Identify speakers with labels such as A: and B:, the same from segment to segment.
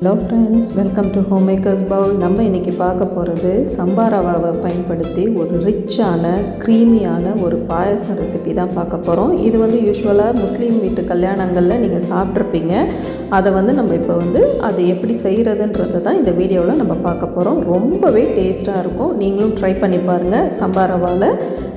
A: Hello friends welcome to home makers bowl நம்ம இன்றைக்கி பார்க்க போகிறது சம்பா ரவாவை பயன்படுத்தி ஒரு ரிச்சான க்ரீமியான ஒரு பாயசம் ரெசிபி தான் பார்க்க போகிறோம் இது வந்து யூஸ்வலாக முஸ்லீம் வீட்டு கல்யாணங்களில் நீங்கள் சாப்பிட்ருப்பீங்க அதை வந்து நம்ம இப்போ வந்து அதை எப்படி செய்கிறதுன்றது தான் இந்த வீடியோவில் நம்ம பார்க்க போகிறோம் ரொம்பவே டேஸ்ட்டாக இருக்கும். நீங்களும் ட்ரை பண்ணி பாருங்கள் சம்பா ரவாவில்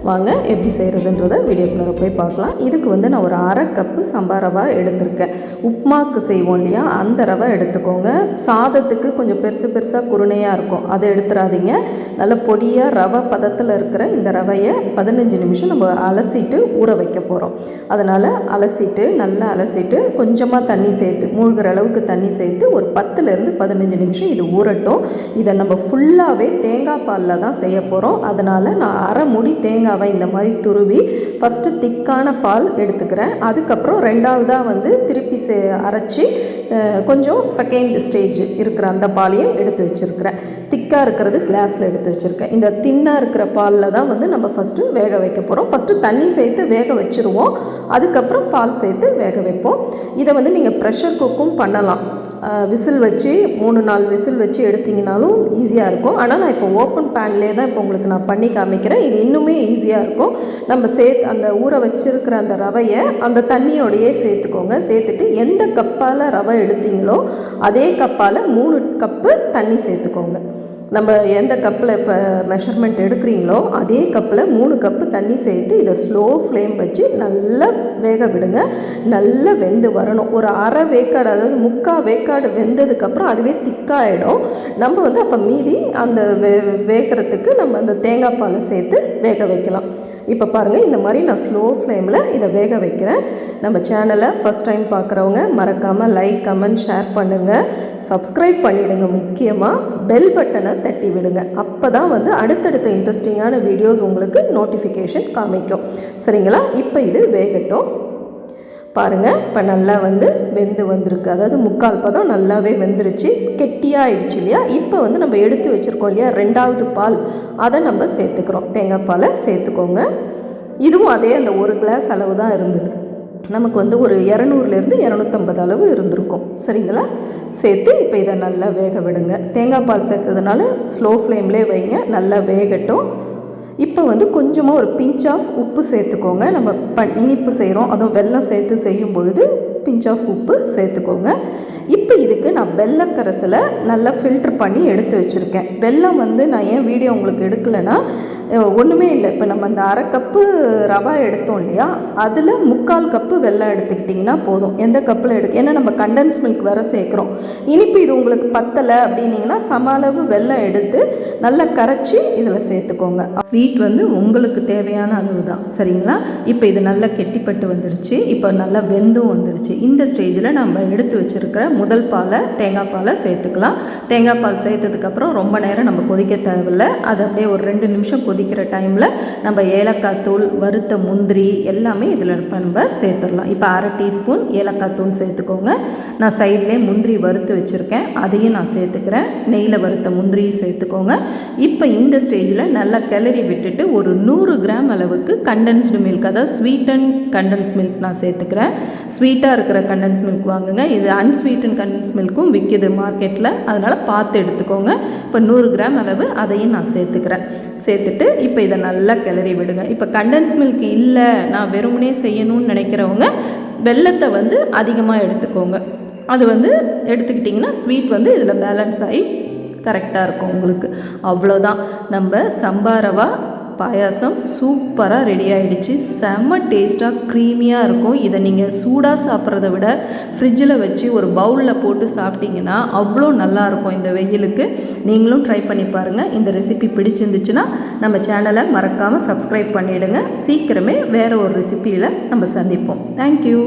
A: வாங்க எப்படி செய்கிறதுன்றத வீடியோக்குள்ளே போய் பார்க்கலாம். இதுக்கு வந்து நான் ஒரு அரை கப்பு சம்பா ரவா எடுத்திருக்கேன். உப்மாக்கு செய்வோம் இல்லையா? அந்த ரவை எடுத்துக்கோங்க. சாதத்துக்கு கொஞ்சம் பெருசு பெருசாக குருணையாக இருக்கும். அதை எடுத்துடாதீங்க நல்ல பொடியாக ரவை பதத்தில் இருக்கிற இந்த ரவையை பதினஞ்சு நிமிஷம் நம்ம அலசிட்டு ஊற வைக்க போகிறோம் அதனால் அலசிட்டு நல்லா அலசிட்டு கொஞ்சமாக தண்ணி சேர்த்து மூழ்கிற அளவுக்கு தண்ணி சேர்த்து ஒரு பத்துலேருந்து பதினஞ்சு நிமிஷம் இது ஊறட்டும். இதை நம்ம ஃபுல்லாகவே தேங்காய் பாலில் தான் செய்ய போகிறோம் அதனால் நான் அரை முடி தேங்காவை இந்த மாதிரி துருவி ஃபஸ்ட்டு திக்கான பால் எடுத்துக்கிறேன். அதுக்கப்புறம் ரெண்டாவதாக வந்து திருப்பி சே அரைச்சி கொஞ்சம் செகண்ட் ஸ்டேஜ் இருக்கிற அந்த பாலையும் எடுத்து வச்சுருக்கிறேன். திக்காக இருக்கிறது கிளாஸில் எடுத்து வச்சுருக்கேன். இந்த தின்னாக இருக்கிற பாலில் தான் வந்து நம்ம ஃபஸ்ட்டு வேக வைக்க போகிறோம் ஃபஸ்ட்டு தண்ணி சேர்த்து வேக வச்சுருவோம். அதுக்கப்புறம் பால் சேர்த்து வேக வைப்போம். இதை வந்து நீங்கள் ப்ரெஷர் குக்கும் பண்ணலாம். விசில் வச்சு மூணு நாலு விசில் வச்சு எடுத்தீங்கனாலும் ஈஸியாக இருக்கும். ஆனால் நான் இப்போ ஓப்பன் பேன்லேயே தான் இப்போ உங்களுக்கு நான் பண்ணி காமிக்கிறேன். இது இன்னுமே ஈஸியாக இருக்கும். நம்ம சேர்த்து அந்த ஊற வச்சுருக்கிற அந்த ரவையை அந்த தண்ணியோடையே சேர்த்துக்கோங்க. சேர்த்துட்டு எந்த கப்பால் ரவை எடுத்தீங்களோ அதே கப்பால் மூணு கப்பு தண்ணி சேர்த்துக்கோங்க. நம்ம எந்த கப்பில் இப்போ மெஷர்மெண்ட் எடுக்கிறீங்களோ அதே கப்பில் மூணு கப்பு தண்ணி சேர்த்து இதை ஸ்லோ ஃப்ளேம் வச்சு நல்லா வேக விடுங்க. நல்லா வெந்து வரணும். ஒரு அரை வேக்காடு அதாவது முக்கால் வேக்காடு வெந்ததுக்கப்புறம் அதுவே திக்காயிடும். நம்ம வந்து அப்போ மீதி அந்த வே வேகிறதுக்கு நம்ம அந்த தேங்காய் பாலை சேர்த்து வேக வைக்கலாம். இப்போ பாருங்கள் இந்த மாதிரி நான் ஸ்லோ ஃப்ளேமில் இதை வேக வைக்கிறேன். நம்ம சேனலை ஃபஸ்ட் டைம் பார்க்குறவங்க மறக்காமல் லைக் கமெண்ட் ஷேர் பண்ணுங்கள் சப்ஸ்கிரைப் பண்ணிவிடுங்க முக்கியமாக பெல் பட்டனை தட்டி விடுங்க. அப்போ தான் வந்து அடுத்தடுத்த இன்ட்ரெஸ்டிங்கான வீடியோஸ் உங்களுக்கு நோட்டிஃபிகேஷன் காமிக்கும். சரிங்களா? இப்போ இது வேகட்டும். பாருங்கள் இப்போ நல்லா வந்து வெந்து வந்திருக்கு. அதாவது முக்கால் பதம் நல்லாவே வெந்துருச்சு. கெட்டியாக ஆயிடுச்சு இல்லையா? இப்போ வந்து நம்ம எடுத்து வச்சுருக்கோம் இல்லையா? ரெண்டாவது பால். அதை நம்ம சேர்த்துக்கிறோம். தேங்காய் பாலை சேர்த்துக்கோங்க. இதுவும் அதே அந்த ஒரு கிளாஸ் அளவு தான் இருந்தது. நமக்கு வந்து ஒரு இரநூறுலேருந்து இரநூத்தம்பது அளவு இருந்திருக்கும். சரிங்களா? சேர்த்து இப்போ இதை நல்லா வேக விடுங்க. தேங்காய் பால் சேர்த்ததுனால ஸ்லோ ஃப்ளேம்லேயே வைங்க. நல்லா வேகட்டும். இப்போ வந்து கொஞ்சமாக ஒரு பிஞ்ச் ஆஃப் உப்பு சேர்த்துக்கோங்க. நம்ம ப இனிப்பு செய்கிறோம் அதுவும் வெல்லம் சேர்த்து செய்யும் பொழுது பிஞ்ச் ஆஃப் உப்பு சேர்த்துக்கோங்க. இப்போ இதுக்கு நான் வெள்ளக்கரசில் நல்லா ஃபில்ட்ரு பண்ணி எடுத்து வச்சுருக்கேன். வெல்லம் வந்து நான் ஏன் வீடியோ உங்களுக்கு எடுக்கலைன்னா ஒன்றுமே இல்லை. இப்போ நம்ம அந்த அரை கப்பு ரவா எடுத்தோம் இல்லையா? அதில் முக்கால் கப்பு வெல்லம் எடுத்துக்கிட்டிங்கன்னா போதும். எந்த கப்பில் எடுக்க ஏன்னா நம்ம கண்டன்ஸ் மில்க் வேறு சேர்க்குறோம். இனிப்பு இது உங்களுக்கு பத்தலை அப்படின்னீங்கன்னா சம அளவு வெல்லம் எடுத்து நல்லா கரைச்சி இதில் சேர்த்துக்கோங்க. ஸ்வீட் வந்து வந்து உங்களுக்கு தேவையான அளவு தான். சரிங்களா? இப்போ இது நல்லா கெட்டிப்பட்டு வந்துருச்சு. இப்போ நல்லா வெந்தும் வந்துருச்சு. இந்த ஸ்டேஜில் நம்ம எடுத்து வச்சுருக்கிற முதல் பாலை தேங்காய் பாலை சேர்த்துக்கலாம். தேங்காய் பால் சேர்த்ததுக்கப்புறம் ரொம்ப நேரம் நம்ம கொதிக்க தேவையில்ல. அது அப்படியே ஒரு ரெண்டு நிமிஷம் கொதிக்கிற டைமில் நம்ம ஏலக்காய் தூள் வறுத்த முந்திரி எல்லாமே இதில் நம்ம சேர்த்துடலாம். இப்போ அரை டீஸ்பூன் ஏலக்காய் தூள் சேர்த்துக்கோங்க. நான் சைட்லேயே முந்திரி வறுத்து வச்சுருக்கேன். அதையும் நான் சேர்த்துக்கிறேன். நெய்யில் வறுத்த முந்திரியும் சேர்த்துக்கோங்க. இப்போ இந்த ஸ்டேஜில் நல்லா கிளறி விட்டுட்டு ஒரு நூறு கிராம் அளவுக்கு கண்டென்ஸ்டு மில்க் அதாவது ஸ்வீட் அண்ட் கண்டென்ஸ் மில்க் நான் சேர்த்துக்கிறேன். ஸ்வீட்டாக இருக்கிற கண்டென்ஸ் மில்க் வாங்குங்க. இது அன்ஸ்வீட்டன் கண்டென்ஸ் மில்க்கும் விற்கிது மார்க்கெட்டில் அதனால் பார்த்து எடுத்துக்கோங்க. இப்போ நூறு கிராம் அளவு அதையும் நான் சேர்த்துக்கிறேன். சேர்த்துட்டு இப்போ இதை நல்லா கிளறி விடுங்க. இப்போ கண்டென்ஸ் மில்க் இல்லை நான் வெறுமனே செய்யணும்னு நினைக்கிறவங்க வெல்லத்தை வந்து அதிகமாக எடுத்துக்கோங்க. அது வந்து எடுத்துக்கிட்டிங்கன்னா ஸ்வீட் வந்து இதில் பேலன்ஸ் ஆகி கரெக்டாக இருக்கும் உங்களுக்கு. அவ்வளோதான் நம்ம சம்பாரவாக பாயாசம் சூப்பராக ரெடி ஆகிடுச்சு செம்ம டேஸ்ட்டாக க்ரீமியாக இருக்கும். இதை நீங்கள் சூடாக சாப்பிட்றத விட ஃப்ரிட்ஜில் வச்சு ஒரு பவுலில் போட்டு சாப்பிட்டிங்கன்னா அவ்வளோ நல்லாயிருக்கும் இந்த வெயிலுக்கு. நீங்களும் ட்ரை பண்ணி பாருங்கள் இந்த ரெசிபி பிடிச்சிருந்துச்சுன்னா நம்ம சேனலை மறக்காமல் சப்ஸ்கிரைப் பண்ணிவிடுங்க சீக்கிரமே வேறு ஒரு ரெசிப்பியில் நம்ம சந்திப்போம். தேங்க்யூ